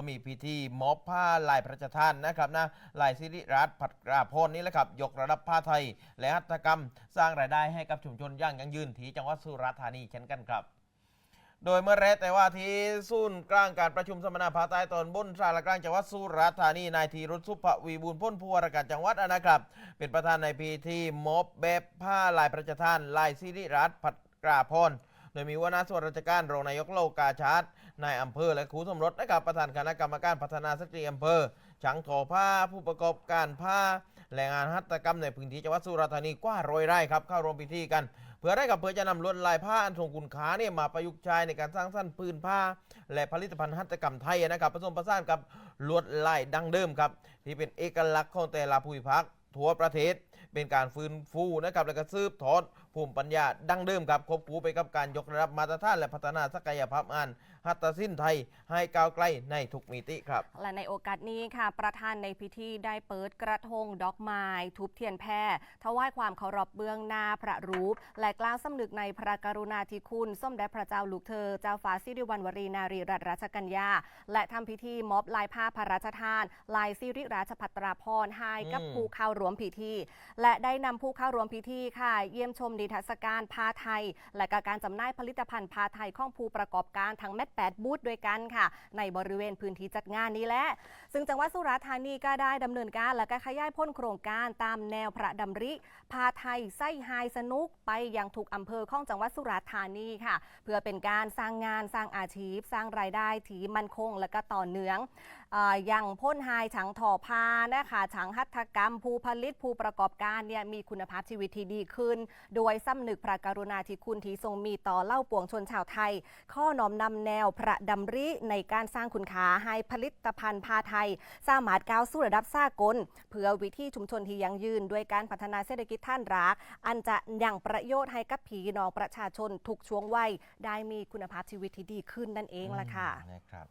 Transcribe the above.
ก็มีพิธีมอบผ้าลายพระราชทานนะครับนะลายสิริรัตน์ผัดกราพรนี่แหละครับยกระดับผ้าไทย และหัตถกรรม สร้างรายได้ให้กับชุมชนอย่างยั่งยืนที่จังหวัดสุราษฎร์ธานีเช่นกันครับโดยเมื่อแรกแต่ว่าที่ศูนย์กลางการประชุมสัมมนาภาคใต้ตอนบนสารกลางจังหวัดสุราษฎร์ธานีนายธีรุษสุภวีบูลย์พ้นผู้ว่าราชการจังหวัดนะครับ เป็นประธานในพิธีมอบแบบผ้าลายพระราชทานลายสิริรัตน์ผัดกราพร ดยมีหัวหน้าส่วนราชการรองนายกโลกาชาตินายอำเภอและครูสมรสนะครับประธานคณะกรรมการพัฒนาสตรีอำเภอช่างทอผ้าผู้ประกอบการผ้าแรงงานหัตถกรรมในพื้นที่จังหวัดสุราษฎร์ธานีกว่าร้อยไร่ครับเข้าร่วมพิธีกัน เพื่อได้กับเพื่อจะนำลวดลายผ้าอันทรงคุณค่าเนี่ยมาประยุกต์ใช้ในการสร้างสรรค์พื้นผ้า และผลิตภัณฑ์หัตถกรรมไทยนะครับผสมผสานกับลวดลายดั้งเดิมครับที่เป็นเอกลักษณ์ของแต่ละภูมิภาคทั่วประเทศ เป็นการฟื้นฟูนะครับและก็ซืบทอดภูมิปัญญาดั้งเดิมครับควบคู่ไปกับการยกระดับมาตรฐานและพัฒนาศักยภาพงานหัตถศิลป์ไทยให้ก้าวไกลในทุกมิติครับ และในโอกาสนี้ค่ะ ประธานในพิธีได้เปิดกระทงดอกไม้ทุบเทียนแพรถวายความเคารพเบื้องหน้าพระรูป และกล่าวสำนึกในพระกรุณาธิคุณส้มเด็จพระเจ้าลูกเธอ เจ้าฟ้าสิริวัณวรีนารีรัตนราชกัญญา และทำพิธีมอบลายผ้าพระราชทาน ลายสิริราชพัตราพรณ์ให้กับอืมผู้เข้าร่วมพิธี และได้นำผู้เข้าร่วมพิธีค่ะ เยี่ยมชมนิทรรศการผ้าไทย และกการจำหน่ายผลิตภัณฑ์ผ้าไทยของผู้ประกอบการทั้งแมตแปดบูธด้วยกันค่ะ ในบริเวณพื้นที่จัดงานนี้แหละ ซึ่งจังหวัดสุราษฎร์ธานีก็ได้ดำเนินการและก็ขยายพ้นโครงการตามแนวพระดำริ พาไทยไส้ไฮสนุกไปยังทุกอำเภอของจังหวัดสุราษฎร์ธานีค่ะ เพื่อเป็นการสร้างงานสร้างอาชีพ สร้างรายได้ที่มั่นคงและก็ต่อเนื่องอย่างพ่นไฮฉังถอพานะคะฉังหัตถกรรม ผู้ผลิตผู้ประกอบการเนี่ยมีคุณภาพชีวิตที่ดีขึ้นโดยสำนึกพระกรุณาธิคุณที่ทรงมีต่อเล่าปวงชนชาวไทย ข้อน้อมนำแนวพระดำริในการสร้างคุณค่าให้ผลิตภัณฑ์ผ้าไทย สามารถก้าวสู่ระดับสากล เพื่อวิถีชุมชนที่ยั่งยืน ด้วยการพัฒนาเศรษฐกิจท่านรัก อันจะยังประโยชน์ให้กับผีน้องประชาชนทุกช่วงวัยได้มีคุณภาพชีวิตที่ดีขึ้นนั่นเองล่ะค่ะนะครับ